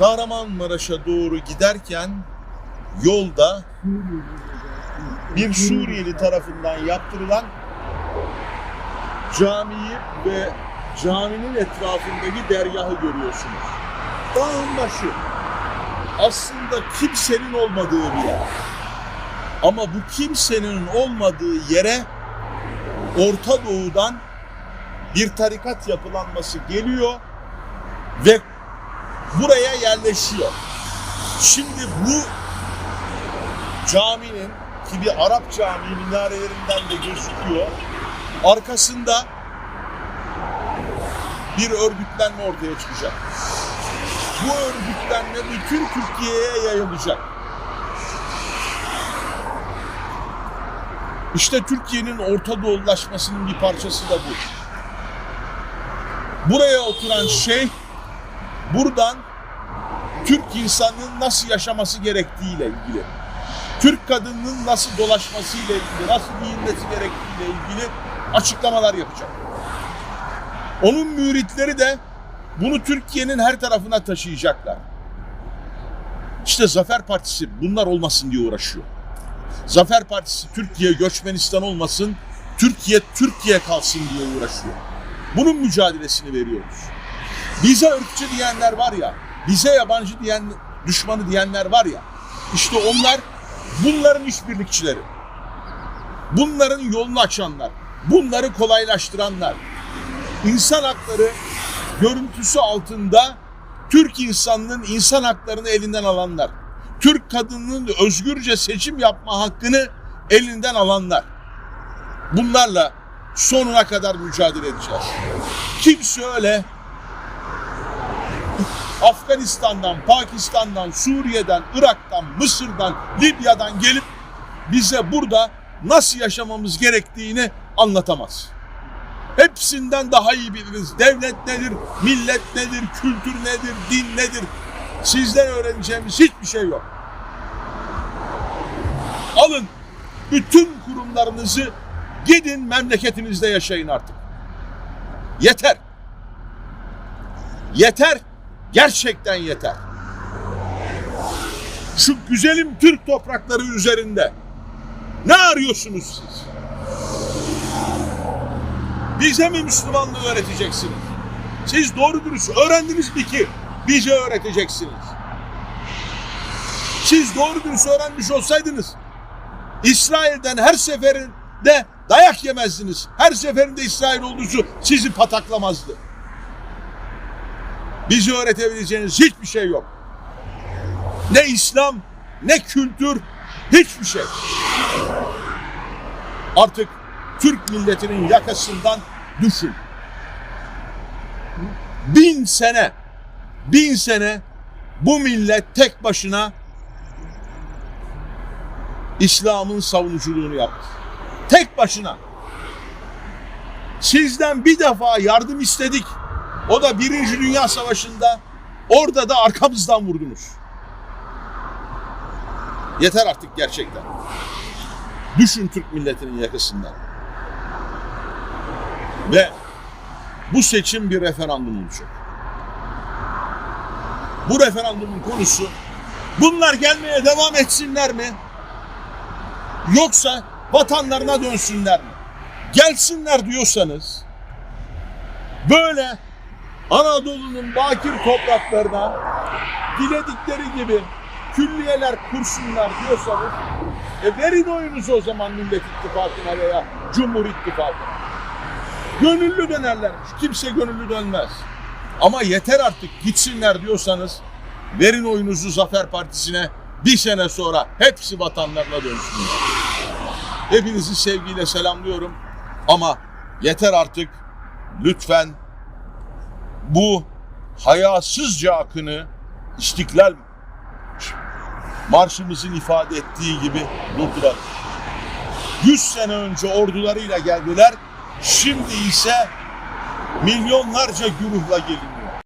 Kahramanmaraş'a doğru giderken yolda bir Suriyeli tarafından yaptırılan camiyi ve caminin etrafındaki dergahı görüyorsunuz. Dağın başı. Aslında kimsenin olmadığı bir yer. Ama bu kimsenin olmadığı yere Orta Doğu'dan bir tarikat yapılanması geliyor ve buraya yerleşiyor. Şimdi bu caminin ki bir Arap camii minarelerinden de gözüküyor. Arkasında bir örgütlenme ortaya çıkacak. Bu örgütlenme bütün Türkiye'ye yayılacak. İşte Türkiye'nin Orta Doğulaşmasının bir parçası da bu. Buraya oturan şey buradan Türk insanının nasıl yaşaması gerektiğiyle ilgili. Türk kadınının nasıl dolaşmasıyla ilgili, nasıl giyinmesi gerektiğiyle ilgili açıklamalar yapacak. Onun müritleri de bunu Türkiye'nin her tarafına taşıyacaklar. İşte Zafer Partisi bunlar olmasın diye uğraşıyor. Zafer Partisi Türkiye göçmenistan olmasın, Türkiye Türkiye kalsın diye uğraşıyor. Bunun mücadelesini veriyoruz. Bize ırkçı diyenler var ya, bize yabancı diyen, düşmanı diyenler var ya, işte onlar bunların işbirlikçileri. Bunların yolunu açanlar, bunları kolaylaştıranlar. İnsan hakları görüntüsü altında Türk insanının insan haklarını elinden alanlar. Türk kadınının özgürce seçim yapma hakkını elinden alanlar. Bunlarla sonuna kadar mücadele edeceğiz. Kimse öyle Afganistan'dan, Pakistan'dan, Suriye'den, Irak'tan, Mısır'dan, Libya'dan gelip bize burada nasıl yaşamamız gerektiğini anlatamaz. Hepsinden daha iyi biliriz. Devlet nedir, millet nedir, kültür nedir, din nedir? Sizden öğreneceğimiz hiçbir şey yok. Alın bütün kurumlarınızı gidin memleketinizde yaşayın artık. Yeter. Yeter. Gerçekten yeter. Şu güzelim Türk toprakları üzerinde ne arıyorsunuz siz? Bize mi Müslümanlığı öğreteceksiniz? Siz doğru dürüst öğrendiniz mi ki bize öğreteceksiniz? Siz doğru dürüst öğrenmiş olsaydınız İsrail'den her seferinde dayak yemezdiniz. Her seferinde İsrail ordusu sizi pataklamazdı. Bizi öğretebileceğiniz hiçbir şey yok. Ne İslam, ne kültür, hiçbir şey. Artık Türk milletinin yakasından düşün. Bin sene, bin sene bu millet tek başına İslam'ın savunuculuğunu yaptı. Tek başına. Sizden bir defa yardım istedik. O da Birinci Dünya Savaşı'nda. Orada da arkamızdan vurdunuz. Yeter artık gerçekten. Düşün Türk milletinin yakasından. Ve bu seçim bir referandum olacak. Bu referandumun konusu bunlar gelmeye devam etsinler mi? Yoksa vatanlarına dönsünler mi? Gelsinler diyorsanız böyle Anadolu'nun bakir topraklarına diledikleri gibi külliyeler kursunlar diyorsanız e verin oyunuzu o zaman Millet İttifakı'na veya Cumhur İttifakı'na. Gönüllü dönerlermiş. Kimse gönüllü dönmez. Ama yeter artık gitsinler diyorsanız verin oyunuzu Zafer Partisi'ne bir sene sonra hepsi vatanlarına dönsünler. Hepinizi sevgiyle selamlıyorum ama yeter artık lütfen bu hayasızca akını İstiklal Marşımızın ifade ettiği gibi durduralım. 100 sene önce ordularıyla geldiler, şimdi ise milyonlarca güruhla geliniyor.